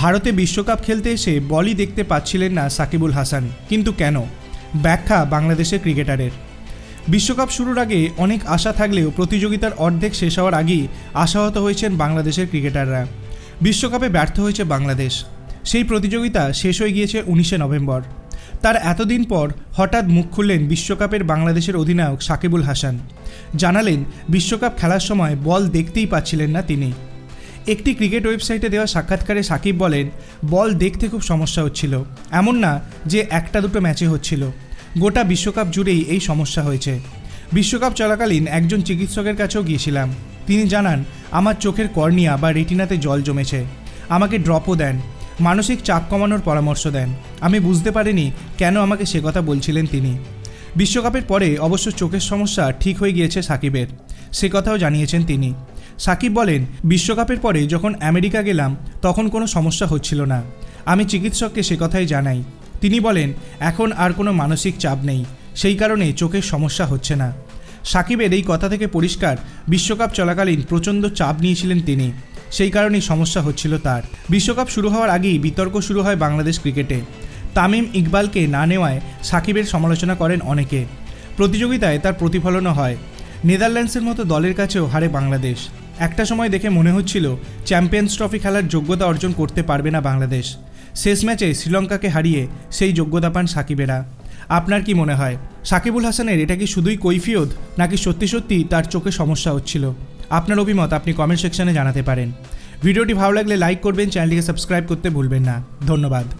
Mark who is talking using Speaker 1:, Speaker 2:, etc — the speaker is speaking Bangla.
Speaker 1: ভারতে বিশ্বকাপ খেলতে এসে বলই দেখতে পাচ্ছিলেন না সাকিবুল হাসান। কিন্তু কেন? ব্যাখ্যা বাংলাদেশের ক্রিকেটারের। বিশ্বকাপ শুরুর আগে অনেক আশা থাকলেও প্রতিযোগিতার অর্ধেক শেষ হওয়ার আগেই আশাহত হয়েছেন বাংলাদেশের ক্রিকেটাররা। বিশ্বকাপে ব্যর্থ হয়েছে বাংলাদেশ। সেই প্রতিযোগিতা শেষ হয়ে গিয়েছে উনিশে নভেম্বর। তার এতদিন পর হঠাৎ মুখ খুললেন বিশ্বকাপের বাংলাদেশের অধিনায়ক সাকিবুল হাসান। জানালেন, বিশ্বকাপ খেলার সময় বল দেখতেই পাচ্ছিলেন না তিনি। একটি ক্রিকেট ওয়েবসাইটে দেওয়া সাক্ষাৎকারে সাকিব বলেন, বল দেখতে খুব সমস্যা হচ্ছিল। এমন না যে একটা দুটো ম্যাচে হচ্ছিল। গোটা বিশ্বকাপ জুড়েই এই সমস্যা হয়েছে। বিশ্বকাপ চলাকালীন একজন চিকিৎসকের কাছেও গিয়েছিলাম। তিনি জানান, আমার চোখের কর্নিয়া বা রেটিনাতে জল জমেছে। আমাকে ড্রপও দেন। মানসিক চাপ কমানোর পরামর্শ দেন। আমি বুঝতে পারিনি কেন আমাকে সে কথা বলছিলেন তিনি। বিশ্বকাপের পরে অবশ্য চোখের সমস্যা ঠিক হয়ে গিয়েছে সাকিবের। সে কথাও জানিয়েছেন তিনি। সাকিব বলেন, বিশ্বকাপের পরে যখন আমেরিকা গেলাম, তখন কোনো সমস্যা হচ্ছিল না। আমি চিকিৎসককে সে কথাই জানাই। তিনি বলেন, এখন আর কোনো মানসিক চাপ নেই। সেই কারণে চোখের সমস্যা হচ্ছে না। সাকিবের এই কথা থেকে পরিষ্কার, বিশ্বকাপ চলাকালীন প্রচণ্ড চাপ নিয়েছিলেন তিনি। সেই কারণেই সমস্যা হচ্ছিল তার। বিশ্বকাপ শুরু হওয়ার আগেই বিতর্ক শুরু হয় বাংলাদেশ ক্রিকেটে। তামিম ইকবালকে না নেওয়ায় সাকিবের সমালোচনা করেন অনেকে। প্রতিযোগিতায় তার প্রতিফলনও হয়। নেদারল্যান্ডসের মতো দলের কাছেও হারে বাংলাদেশ। একটা সময় দেখে মনে হচ্ছিল চ্যাম্পিয়ন্স ট্রফি খেলার যোগ্যতা অর্জন করতে পারবে না বাংলাদেশ। শেষ ম্যাচে শ্রীলঙ্কাকে হারিয়ে সেই যোগ্যতা পান সাকিবেরা। আপনার কি মনে হয়, সাকিবুল হাসানের এটা কি শুধুই কৈফিয়ত, নাকি সত্যি সত্যি তার চোখে সমস্যা হচ্ছিল? আপনার অভিমত আপনি কমেন্ট সেকশনে জানাতে পারেন। ভিডিওটি ভালো লাগলে লাইক করবেন, চ্যানেলটিকে সাবস্ক্রাইব করতে ভুলবেন না। ধন্যবাদ।